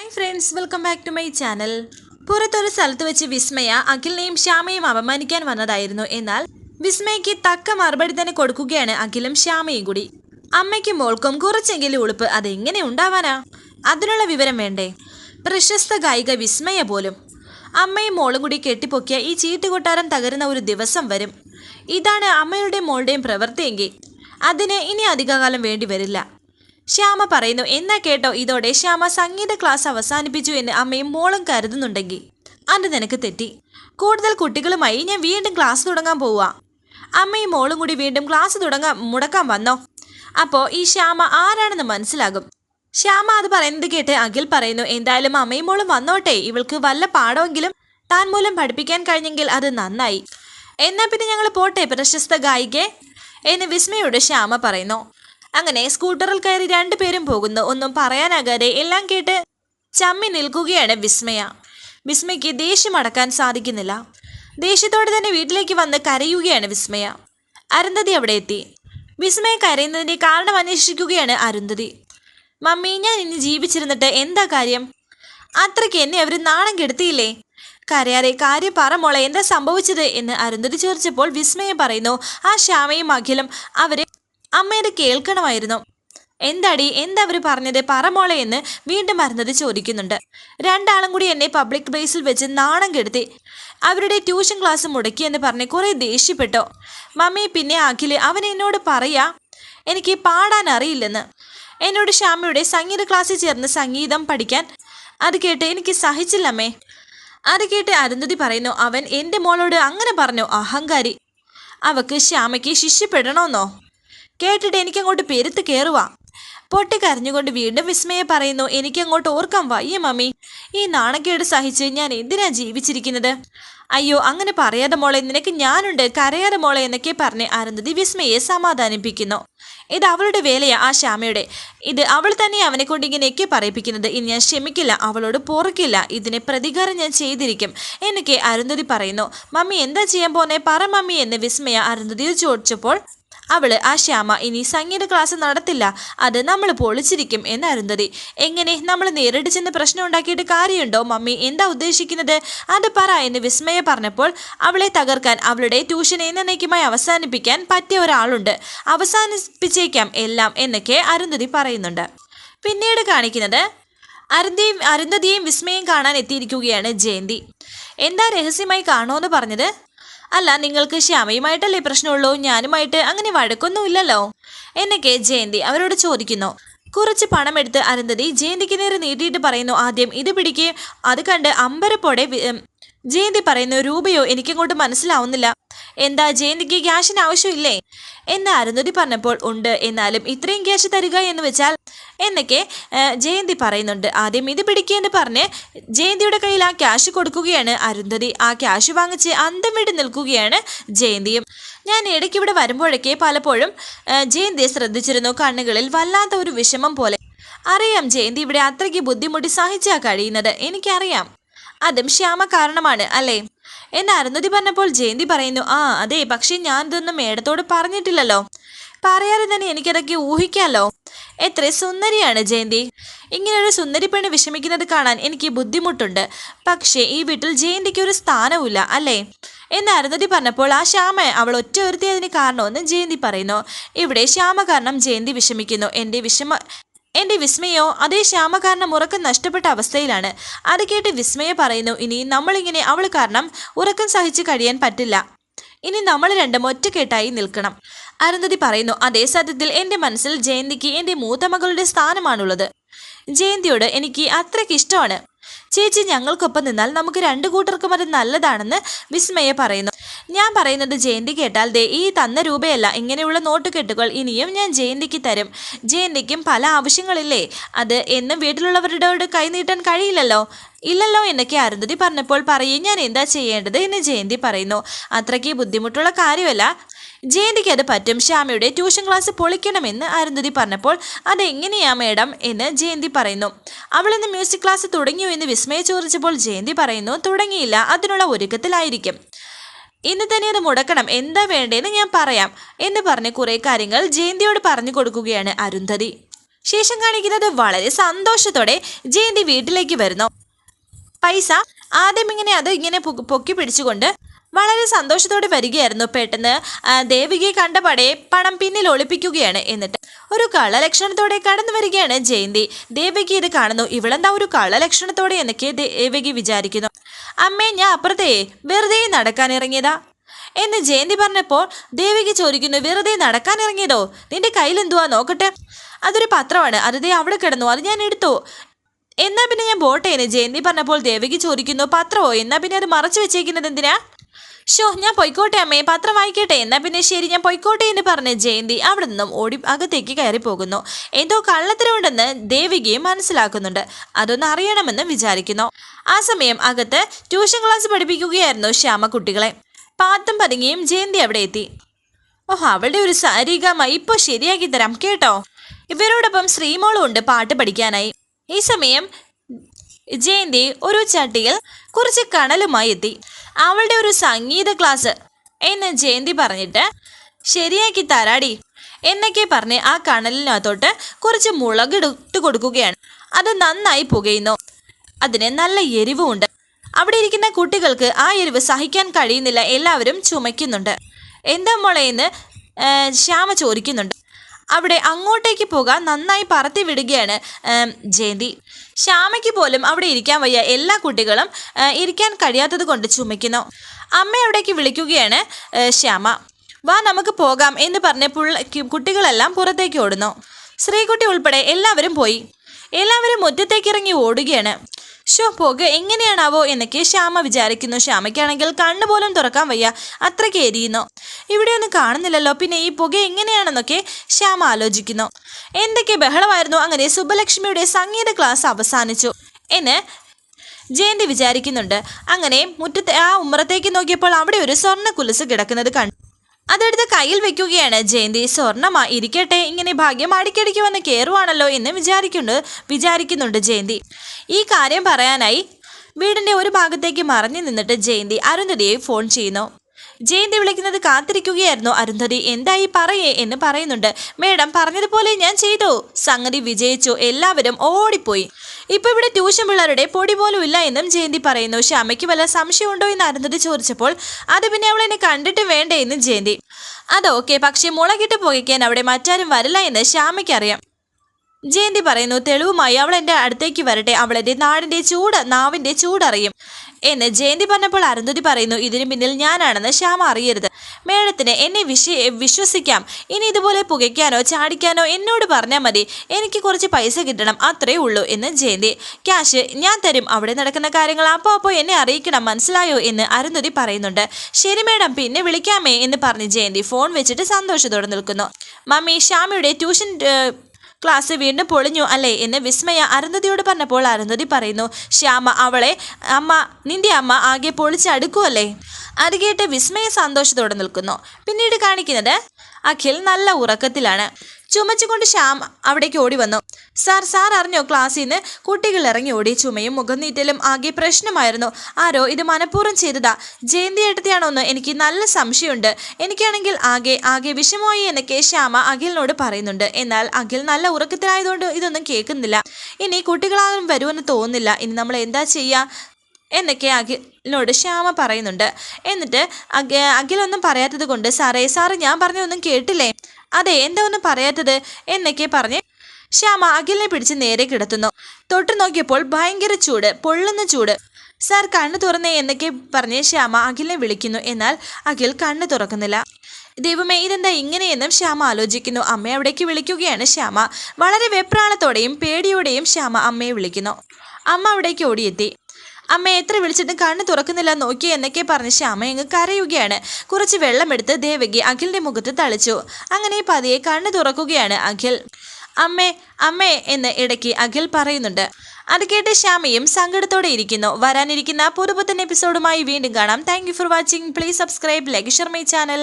Hi friends welcome back to my channel പുറത്തൊരു സ്ഥലത്ത് വെച്ച് വിസ്മയ അഖിലിനെയും ശ്യാമയും അപമാനിക്കാൻ വന്നതായിരുന്നു. എന്നാൽ വിസ്മയയ്ക്ക് തക്ക മറുപടി തന്നെ കൊടുക്കുകയാണ് അഖിലും ശ്യാമയും കൂടി. അമ്മയ്ക്കും മോൾക്കും കുറച്ചെങ്കിലും ഉളുപ്പ് അതെങ്ങനെ ഉണ്ടാവാനാ? അതിനുള്ള വിവരം വേണ്ടേ? പ്രശസ്ത ഗായിക വിസ്മയ പോലും. അമ്മയും മോളും കൂടി കെട്ടിപ്പൊക്കിയ ഈ ചീട്ടുകൊട്ടാരം തകരുന്ന ഒരു ദിവസം വരും. ഇതാണ് അമ്മയുടെയും മോളുടെയും പ്രവൃത്തിയെങ്കിൽ. അതിന് ഇനി അധികകാലം വേണ്ടി വരില്ല. ശ്യാമ പറയുന്നു എന്നാ കേട്ടോ ഇതോടെ ശ്യാമ സംഗീത ക്ലാസ് അവസാനിപ്പിച്ചു എന്ന് അമ്മയും മോളും കരുതുന്നുണ്ടെങ്കിൽ. അത് നിനക്ക് തെറ്റി. കൂടുതൽ കുട്ടികളുമായി ഞാൻ വീണ്ടും ക്ലാസ് തുടങ്ങാൻ പോവുക. അമ്മയും മോളും കൂടി വീണ്ടും ക്ലാസ് തുടങ്ങാൻ മുടക്കാൻ വന്നോ? അപ്പോൾ ഈ ശ്യാമ ആരാണെന്ന് മനസ്സിലാകും. ശ്യാമ അത് പറയുന്നത് കേട്ട് അഖിൽ പറയുന്നു എന്തായാലും അമ്മയും മോളും വന്നോട്ടെ. ഇവൾക്ക് വല്ല പാഠമെങ്കിലും താൻ മൂലം പഠിപ്പിക്കാൻ കഴിഞ്ഞെങ്കിൽ അത് നന്നായി. എന്നാ പിന്നെ ഞങ്ങൾ പോട്ടെ പ്രശസ്ത ഗായികെ? എന്ന് വിസ്മയോട് ശ്യാമ പറയുന്നു. അങ്ങനെ സ്കൂട്ടറിൽ കയറി രണ്ടുപേരും പോകുന്നു. ഒന്നും പറയാനാകാതെ എല്ലാം കേട്ട് ചമ്മി നിൽക്കുകയാണ് വിസ്മയ. വിസ്മയ്ക്ക് ദേഷ്യം അടക്കാൻ സാധിക്കുന്നില്ല. ദേഷ്യത്തോടെ തന്നെ വീട്ടിലേക്ക് വന്ന് കരയുകയാണ് വിസ്മയ. അരുന്ധതി അവിടെ എത്തി. വിസ്മയ കരയുന്നതിന്റെ കാരണം അന്വേഷിക്കുകയാണ് അരുന്ധതി. മമ്മി ഞാൻ ഇനി ജീവിച്ചിരുന്നിട്ട് എന്താ കാര്യം? അത്രയ്ക്ക് എന്നെ അവർ നാണം കെടുത്തിയില്ലേ? കരയാതെ കാര്യം പറ മോളെ എന്താ സംഭവിച്ചത്? എന്ന് അരുന്ധതി ചോദിച്ചപ്പോൾ വിസ്മയ പറയുന്നു ആ ശ്യാമയും അഖിലും അവരെ അമ്മയുടെ കേൾക്കണമായിരുന്നു. എന്താടി എന്താ അവർ പറഞ്ഞത്? പറമോളെ എന്ന് വീണ്ടും മറന്നത് ചോദിക്കുന്നുണ്ട്. രണ്ടാളും കൂടി എന്നെ പബ്ലിക് പ്ലേസിൽ വെച്ച് നാണം കെടുത്തി. അവരുടെ ട്യൂഷൻ ക്ലാസ് മുടക്കി എന്ന് പറഞ്ഞ് കുറേ ദേഷ്യപ്പെട്ടോ. മമ്മി പിന്നെ അഖിൽ അവൻ എന്നോട് പറയാ എനിക്ക് പാടാൻ അറിയില്ലെന്ന്. എന്നോട് ശ്യാമയുടെ സംഗീത ക്ലാസ്സിൽ ചേർന്ന് സംഗീതം പഠിക്കാൻ. അത് കേട്ട് എനിക്ക് സഹിച്ചില്ലമ്മേ അത് കേട്ട് അരുന്ധതി പറയുന്നു അവൻ എന്റെ മോളോട് അങ്ങനെ പറഞ്ഞു അഹങ്കാരി. അവക്ക് ശ്യാമയ്ക്ക് ശിഷ്യപ്പെടണമെന്നോ കേട്ടിട്ട് എനിക്കങ്ങോട്ട് പെരുത്ത് പൊട്ടി കരഞ്ഞുകൊണ്ട് വീണ്ടും വിസ്മയെ പറയുന്നു എനിക്കങ്ങോട്ട് ഓർക്കാൻ വയ്യ മമ്മി. ഈ നാണക്കേട് സഹിച്ച് ഞാൻ എന്തിനാ ജീവിച്ചിരിക്കുന്നത്? അയ്യോ അങ്ങനെ പറയാതെ മോളെ നിനക്ക് ഞാനുണ്ട്. കരയാതെ മോളെ എന്നൊക്കെ പറഞ്ഞ് അരുന്ധതി വിസ്മയെ സമാധാനിപ്പിക്കുന്നു. ഇത് അവളുടെ വേലയാ ആ ശ്യാമയുടെ. ഇത് അവൾ തന്നെ അവനെ കൊണ്ട് ഇങ്ങനെയൊക്കെ പറയിപ്പിക്കുന്നത്. ഇനി ഞാൻ ക്ഷമിക്കില്ല അവളോട് പൊറുക്കില്ല. ഇതിനെ പ്രതികാരം ഞാൻ ചെയ്തിരിക്കും എന്നൊക്കെ അരുന്ധതി പറയുന്നു. മമ്മി എന്താ ചെയ്യാൻ പോന്നെ? പറ മമ്മി എന്ന് വിസ്മയ അരുന്ധതിയിൽ ചോദിച്ചപ്പോൾ അവൾ ആ ശ്യാമ ഇനി സംഗീത ക്ലാസ് നടത്തില്ല. അത് നമ്മൾ പൊളിച്ചിരിക്കും എന്ന് അരുന്ധതി എങ്ങനെ? നമ്മൾ നേരിട്ട് ചെന്ന് പ്രശ്നം ഉണ്ടാക്കിയിട്ട് കാര്യമുണ്ടോ മമ്മി? എന്താ ഉദ്ദേശിക്കുന്നത്? അത് പറ എന്ന് വിസ്മയ പറഞ്ഞപ്പോൾ അവളെ തകർക്കാൻ അവളുടെ ട്യൂഷൻ എന്നേക്കുമായി അവസാനിപ്പിക്കാൻ പറ്റിയ ഒരാളുണ്ട്. അവസാനിപ്പിച്ചേക്കാം എല്ലാം എന്നൊക്കെ അരുന്ധതി പറയുന്നുണ്ട്. പിന്നീട് കാണിക്കുന്നത് അരുന്ധിയും അരുന്ധതിയെയും വിസ്മയം കാണാൻ എത്തിയിരിക്കുകയാണ് ജയന്തി. എന്താ രഹസ്യമായി കാണുമെന്ന് പറഞ്ഞത്? അല്ല നിങ്ങൾക്ക് ശ്യാമയുമായിട്ടല്ലേ പ്രശ്നമുള്ളൂ? ഞാനുമായിട്ട് അങ്ങനെ വഴക്കൊന്നുമില്ലല്ലോ? എന്നൊക്കെ ജയന്തി അവരോട് ചോദിക്കുന്നു. കുറച്ച് പണമെടുത്ത് അരുന്ധതി ജയന്തിക്ക് നേരെ നീട്ടിയിട്ട് പറയുന്നു ആദ്യം ഇത് പിടിക്കുകയും അത് കണ്ട് അമ്പരപ്പോടെ ജയന്തി പറയുന്നു രൂപയോ എനിക്കിങ്ങോട്ട് മനസ്സിലാവുന്നില്ല. എന്താ ജയന്തിക്ക് ക്യാഷിന് ആവശ്യമില്ലേ? എന്ന് അരുന്ധതി പറഞ്ഞപ്പോൾ. ഉണ്ട് എന്നാലും ഇത്രയും ക്യാഷ് തരിക എന്ന് വെച്ചാൽ എന്നൊക്കെ ജയന്തി പറയുന്നുണ്ട്. ആദ്യം ഇത് പിടിക്കുകയെന്ന് പറഞ്ഞ് ജയന്തിയുടെ കയ്യിൽ ആ ക്യാഷ് കൊടുക്കുകയാണ് അരുന്ധതി. ആ ക്യാഷ് വാങ്ങിച്ച് അന്തം വിട്ട് നിൽക്കുകയാണ് ജയന്തിയും ഞാൻ ഇടയ്ക്ക് ഇവിടെ വരുമ്പോഴൊക്കെ പലപ്പോഴും ജയന്തിയെ ശ്രദ്ധിച്ചിരുന്നു കണ്ണുകളിൽ വല്ലാത്ത ഒരു വിഷമം പോലെ. അറിയാം ജയന്തി ഇവിടെ അത്രയ്ക്ക് ബുദ്ധിമുട്ടി സഹിച്ചാ കഴിയുന്നത്. എനിക്കറിയാം. അതും ശ്യാമ കാരണമാണ് അല്ലേ? എന്ന് അരുന്ധതി പറഞ്ഞപ്പോൾ ജയന്തി പറയുന്നു ആ അതെ പക്ഷേ ഞാൻ ഇതൊന്നും മേഡത്തോട് പറഞ്ഞിട്ടില്ലല്ലോ. പറയാതെ തന്നെ എനിക്കതൊക്കെ ഊഹിക്കാമല്ലോ എത്ര സുന്ദരിയാണ് ജയന്തി. ഇങ്ങനൊരു സുന്ദരി പെണ്ണ് വിഷമിക്കുന്നത് കാണാൻ എനിക്ക് ബുദ്ധിമുട്ടുണ്ട്. പക്ഷേ ഈ വീട്ടിൽ ജയന്തിക്ക് ഒരു സ്ഥാനവുമില്ല അല്ലേ? എന്ന് അരുന്ധതി പറഞ്ഞപ്പോൾ ആ ശ്യാമ അവൾ ഒറ്റ ഒരുത്തി അതിന് കാരണമെന്ന് ജയന്തി പറയുന്നു. ഇവിടെ ശ്യാമ കാരണം ജയന്തി വിഷമിക്കുന്നു. എന്റെ വിഷമ എന്റെ വിസ്മയോ അതേ ശ്യാമ കാരണം ഉറക്കം നഷ്ടപ്പെട്ട അവസ്ഥയിലാണ്. അത് കേട്ട് വിസ്മയ പറയുന്നു ഇനി നമ്മളിങ്ങനെ അവൾ കാരണം ഉറക്കം സഹിച്ചു കഴിയാൻ പറ്റില്ല. ഇനി നമ്മൾ രണ്ടും ഒറ്റക്കെട്ടായി നിൽക്കണം. അരുന്ധതി പറയുന്നു അതേ സത്യത്തിൽ എന്റെ മനസ്സിൽ ജയന്തിക്ക് എന്റെ മൂത്ത മകളുടെ സ്ഥാനമാണുള്ളത്. ജയന്തിയോട് എനിക്ക് അത്രയ്ക്ക് ഇഷ്ടമാണ്. ചേച്ചി ഞങ്ങൾക്കൊപ്പം നിന്നാൽ നമുക്ക് രണ്ടു കൂട്ടർക്കും അത് നല്ലതാണെന്ന് വിസ്മയ പറയുന്നു. ഞാൻ പറയുന്നത് ജയന്തി കേട്ടാൽ ദേ ഈ തന്ന രൂപയല്ല. ഇങ്ങനെയുള്ള നോട്ടുകെട്ടുകൾ ഇനിയും ഞാൻ ജയന്തിക്ക് തരും. ജയന്തിക്കും പല ആവശ്യങ്ങളില്ലേ? അത് എന്നും വീട്ടിലുള്ളവരുടെ കൈ നീട്ടാൻ കഴിയില്ലല്ലോ? ഇല്ലല്ലോ എന്നൊക്കെ അരുന്ധതി പറഞ്ഞപ്പോൾ പറയും ഞാൻ എന്താ ചെയ്യേണ്ടത്? എന്ന് ജയന്തി പറയുന്നു. അത്രയ്ക്ക് ബുദ്ധിമുട്ടുള്ള കാര്യമല്ല. ജയന്തിക്ക് അത് പറ്റും. ശ്യാമയുടെ ട്യൂഷൻ ക്ലാസ് പൊളിക്കണമെന്ന് അരുന്ധതി പറഞ്ഞപ്പോൾ അതെങ്ങനെയാ മേഡം? എന്ന് ജയന്തി പറയുന്നു. അവൾ ഇന്ന് മ്യൂസിക് ക്ലാസ് തുടങ്ങിയോ? എന്ന് വിസ്മയ ചോദിച്ചപ്പോൾ ജയന്തി പറയുന്നു തുടങ്ങിയില്ല. അതിനുള്ള ഒരുക്കത്തിലായിരിക്കും. ഇന്ന് തന്നെ അത് മുടക്കണം. എന്താ വേണ്ടതെന്ന് ഞാൻ പറയാം. എന്ന് പറഞ്ഞ് കുറേ കാര്യങ്ങൾ ജയന്തിയോട് പറഞ്ഞു കൊടുക്കുകയാണ് അരുന്ധതി. ശേഷം കാണിക്കുന്നത് വളരെ സന്തോഷത്തോടെ ജയന്തി വീട്ടിലേക്ക് വരുന്നു. പൈസ ആദ്യം ഇങ്ങനെ അത് ഇങ്ങനെ പൊക്കി പിടിച്ചുകൊണ്ട് വളരെ സന്തോഷത്തോടെ വരികയായിരുന്നു. പെട്ടെന്ന് ദേവികയെ കണ്ടപടെ പണം പിന്നിൽ ഒളിപ്പിക്കുകയാണ്. എന്നിട്ട് ഒരു കള്ളലക്ഷണത്തോടെ കടന്നു വരികയാണ് ജയന്തി. ദേവകി ഇത് കാണുന്നു. ഇവളെന്താ ഒരു കള്ളലക്ഷണത്തോടെ എന്നൊക്കെ ദേവകി വിചാരിക്കുന്നു. അമ്മേ ഞാൻ അപ്പുറത്തേ. വെറുതെ നടക്കാൻ ഇറങ്ങിയതാ. എന്ന് ജയന്തി പറഞ്ഞപ്പോൾ ദേവിക ചോദിക്കുന്നു വെറുതെ നടക്കാൻ ഇറങ്ങിയതോ? നിന്റെ കയ്യിൽ എന്തുവാ? നോക്കട്ടെ. അതൊരു പത്രമാണ്. അതെ അവിടെ കിടന്നു. അത് ഞാൻ എടുത്തു. എന്നാ പിന്നെ ഞാൻ പോട്ടേന്ന് ജയന്തി പറഞ്ഞപ്പോൾ ദേവകി ചോദിക്കുന്നു പത്രമോ? എന്നാ പിന്നെ അത് മറച്ചു വെച്ചേക്കുന്നത് എന്തിനാ? ഷോ ഞാൻ പൊയ്ക്കോട്ടെ അമ്മേ. പത്രം വായിക്കട്ടെ. എന്നാ പിന്നെ ശരി. ഞാൻ പൊയ്ക്കോട്ടെ എന്ന് പറഞ്ഞ് ജയന്തി അവിടെ നിന്നും ഓടി അകത്തേക്ക് കയറി പോകുന്നു. എന്തോ കള്ളത്തരമുണ്ടെന്ന് ദേവികയും മനസ്സിലാക്കുന്നുണ്ട്. അതൊന്ന് അറിയണമെന്ന് വിചാരിക്കുന്നു. ആ സമയം അകത്ത് ട്യൂഷൻ ക്ലാസ് പഠിപ്പിക്കുകയായിരുന്നു ശ്യാമ കുട്ടികളെ പാത്തും പതുങ്ങിയും ജയന്തി അവിടെ എത്തി. ഓഹ് അവളുടെ ഒരു സാരികമ ഇപ്പോൾ ശരിയാക്കി തരാം കേട്ടോ. ഇവരോടൊപ്പം ശ്രീമോളും ഉണ്ട് പാട്ട് പഠിക്കാനായി. ഈ സമയം ജയന്തി ഒരു ചട്ടിയിൽ കുറച്ച് കണലുമായി എത്തി. അവളുടെ ഒരു സംഗീത ക്ലാസ് എന്ന് ജയന്തി പറഞ്ഞിട്ട് ശരിയാക്കി തരാടി എന്നൊക്കെ പറഞ്ഞ് ആ കണലിനകത്തോട്ട് കുറച്ച് മുളക് ഇട്ട് കൊടുക്കുകയാണ്. അത് നന്നായി പുകയുന്നു. അതിന് നല്ല എരിവുമുണ്ട്. അവിടെ ഇരിക്കുന്ന കുട്ടികൾക്ക് ആ എരിവ് സഹിക്കാൻ കഴിയുന്നില്ല. എല്ലാവരും ചുമയ്ക്കുന്നുണ്ട്. എന്താ മോളെ എന്ന് ശ്യാമ ചോദിക്കുന്നുണ്ട്. അവിടെ അങ്ങോട്ടേക്ക് പോകാൻ നന്നായി പറത്തി വിടുകയാണ് ജയന്തി. ശ്യാമയ്ക്ക് പോലും അവിടെ ഇരിക്കാൻ വയ്യ. എല്ലാ കുട്ടികളും ഇരിക്കാൻ കഴിയാത്തത് കൊണ്ട് ചുമയ്ക്കുന്നു. അമ്മ അവിടേക്ക് വിളിക്കുകയാണ് ശ്യാമ. വാ നമുക്ക് പോകാം എന്ന് പറഞ്ഞ് കുട്ടികളെല്ലാം പുറത്തേക്ക് ഓടുന്നു. ശ്രീകുട്ടി ഉൾപ്പെടെ എല്ലാവരും പോയി. എല്ലാവരും മുറ്റത്തേക്കിറങ്ങി ഓടുകയാണ്. ഷോ പുക എങ്ങനെയാണാവോ എന്നൊക്കെ ശ്യാമ വിചാരിക്കുന്നു. ശ്യാമയ്ക്കാണെങ്കിൽ കണ്ണു പോലും തുറക്കാൻ വയ്യ. അത്രയ്ക്ക് എരിയുന്നു. ഇവിടെയൊന്നും കാണുന്നില്ലല്ലോ. പിന്നെ ഈ പുക എങ്ങനെയാണെന്നൊക്കെ ശ്യാമ ആലോചിക്കുന്നു. എന്തൊക്കെ ബഹളമായിരുന്നു. അങ്ങനെ സുബ്ബലക്ഷ്മിയുടെ സംഗീത ക്ലാസ് അവസാനിച്ചു. എന്ന് ജയന്തി വിചാരിക്കുന്നുണ്ട്. അങ്ങനെ മുറ്റത്തെ ആ ഉമ്മറത്തേക്ക് നോക്കിയപ്പോൾ അവിടെ ഒരു സ്വർണ കുലസ് കിടക്കുന്നത് കണ്ടു അതെടുത്ത് കയ്യിൽ വെക്കുകയാണ്. ജയന്തി സ്വർണമാ ഇരിക്കട്ടെ ഇങ്ങനെ ഭാഗ്യം അടിക്കടിക്ക് വന്ന് കയറുവാണല്ലോ എന്ന് വിചാരിക്കുന്നു വിചാരിക്കുന്നുണ്ട് ജയന്തി. ഈ കാര്യം പറയാനായി വീടിന്റെ ഒരു ഭാഗത്തേക്ക് മറഞ്ഞു നിന്നിട്ട് ജയന്തി അരുന്ധതിയെ ഫോൺ ചെയ്യുന്നു. ജയന്തി വിളിക്കുന്നത് കാത്തിരിക്കുകയായിരുന്നു. അരുന്ധതി എന്തായി പറയേ? എന്ന് പറയുന്നുണ്ട്. മേഡം പറഞ്ഞതുപോലെ ഞാൻ ചെയ്തു. സംഗതി വിജയിച്ചു. എല്ലാവരും ഓടിപ്പോയി. ഇപ്പൊ ഇവിടെ ട്യൂഷൻ പിള്ളേരുടെ പൊടി പോലും ഇല്ല എന്നും ജയന്തി പറയുന്നു. ശ്യാമയ്ക്ക് വല്ല സംശയമുണ്ടോ എന്ന് അരുന്ധതി ചോദിച്ചപ്പോൾ അത് പിന്നെ അവൾ എന്നെ കണ്ടിട്ട് വേണ്ടേ? എന്നും ജയന്തി. അതൊക്കെ പക്ഷേ മുളകിട്ട് പുകയ്ക്കാൻ അവിടെ മറ്റാരും വരില്ല എന്ന് ശ്യാമയ്ക്ക് അറിയാം ജയന്തി പറയുന്നു തെളിവുമായി അവൾ എന്റെ അടുത്തേക്ക് വരട്ടെ. അവൾ എന്റെ നാടിന്റെ ചൂട് നാവിന്റെ ചൂടറിയും. എന്ന് ജയന്തി പറഞ്ഞപ്പോൾ അരുന്ധതി പറയുന്നു ഇതിനു പിന്നിൽ ഞാനാണെന്ന് ശ്യാമ അറിയരുത്. മേഡത്തിന് എന്നെ വിശ്വ വിശ്വസിക്കാം. ഇനി ഇതുപോലെ പുകയ്ക്കാനോ ചാടിക്കാനോ എന്നോട് പറഞ്ഞാൽ മതി. എനിക്ക് കുറച്ച് പൈസ കിട്ടണം അത്രേ ഉള്ളൂ. എന്ന് ജയന്തി ക്യാഷ് ഞാൻ തരും. അവിടെ നടക്കുന്ന കാര്യങ്ങൾ അപ്പോൾ അപ്പോൾ എന്നെ അറിയിക്കണം. മനസ്സിലായോ? എന്ന് അരുന്ധതി പറയുന്നുണ്ട്. ശരി മേഡം പിന്നെ വിളിക്കാമേ. എന്ന് പറഞ്ഞ് ജയന്തി ഫോൺ വെച്ചിട്ട് സന്തോഷത്തോടെ നിൽക്കുന്നു. മമ്മി ശ്യാമയുടെ ട്യൂഷൻ ക്ലാസ് വീണ്ടും പൊളിഞ്ഞു അല്ലേ എന്ന് വിസ്മയ അരുന്ധതിയോട് പറഞ്ഞപ്പോൾ അരുന്ധതി പറയുന്നു ശ്യാമ അവളെ അമ്മ നിന്റെ അമ്മ ആകെ പൊളിച്ചടുക്കുമല്ലേ അത് കേട്ട് വിസ്മയ സന്തോഷത്തോടെ നിൽക്കുന്നു. പിന്നീട് കാണിക്കുന്നത് അഖിൽ നല്ല ഉറക്കത്തിലാണ്. ചുമച്ചുകൊണ്ട് ശ്യാം അവിടേക്ക് ഓടി വന്നു സാർ സാർ അറിഞ്ഞോ ക്ലാസ്സിൽ നിന്ന്? കുട്ടികൾ ഇറങ്ങി ഓടി ചുമയും മുഖം നീറ്റലും ആകെ പ്രശ്നമായിരുന്നു. ആരോ ഇത് മനഃപൂർവം ചെയ്തതാ. ജയന്തി ഏട്ടത്തിയാണോന്ന് എനിക്ക് നല്ല സംശയമുണ്ട്. എനിക്കാണെങ്കിൽ ആകെ ആകെ വിഷമമായി എന്നൊക്കെ ശ്യാമ അഖിലിനോട് പറയുന്നുണ്ട്. എന്നാൽ അഖിൽ നല്ല ഉറക്കത്തിലായതുകൊണ്ട് ഇതൊന്നും കേൾക്കുന്നില്ല. ഇനി കുട്ടികളാരും വരുമെന്ന് തോന്നുന്നില്ല. ഇനി നമ്മൾ എന്താ ചെയ്യുക എന്നൊക്കെ അഖിലിനോട് ശ്യാമ പറയുന്നുണ്ട്. എന്നിട്ട് അഖി അഖിലൊന്നും പറയാത്തത് കൊണ്ട് സാറേ സാറ് ഞാൻ പറഞ്ഞൊന്നും കേട്ടില്ലേ? അതെ എന്താ ഒന്നും പറയാത്തത്? എന്നൊക്കെ പറഞ്ഞ് ശ്യാമ അഖിലിനെ പിടിച്ച് നേരെ കിടത്തുന്നു. തൊട്ടു നോക്കിയപ്പോൾ ഭയങ്കര ചൂട് പൊള്ളുന്ന ചൂട്. സാർ കണ്ണ് തുറന്നേ എന്നൊക്കെ പറഞ്ഞ് ശ്യാമ അഖിലിനെ വിളിക്കുന്നു. എന്നാൽ അഖിൽ കണ്ണ് തുറക്കുന്നില്ല. ദൈവമേ ഇതെന്താ ഇങ്ങനെയെന്നും ശ്യാമ ആലോചിക്കുന്നു. അമ്മ അവിടേക്ക് വിളിക്കുകയാണ് ശ്യാമ. വളരെ വെപ്രാളത്തോടെയും പേടിയോടെയും ശ്യാമ അമ്മയെ വിളിക്കുന്നു. അമ്മ അവിടേക്ക് ഓടിയെത്തി. അമ്മ എത്ര വിളിച്ചിട്ടും കണ്ണ് തുറക്കുന്നില്ല നോക്കി എന്നൊക്കെ പറഞ്ഞ് ശ്യാമ അങ്ങ് കരയുകയാണ്. കുറച്ച് വെള്ളമെടുത്ത് ദേവകി അഖിലിന്റെ മുഖത്ത് തളിച്ചു. അങ്ങനെ പതിയെ കണ്ണ് തുറക്കുകയാണ് അഖിൽ. അമ്മേ അമ്മേ എന്ന് ഇടയ്ക്ക് അഖിൽ പറയുന്നുണ്ട്. അത് കേട്ട് ശ്യാമയും സങ്കടത്തോടെ ഇരിക്കുന്നു. വരാനിരിക്കുന്ന പുതുപുത്തൻ എപ്പിസോഡുമായി വീണ്ടും കാണാം. Thank for watching please subscribe like share my channel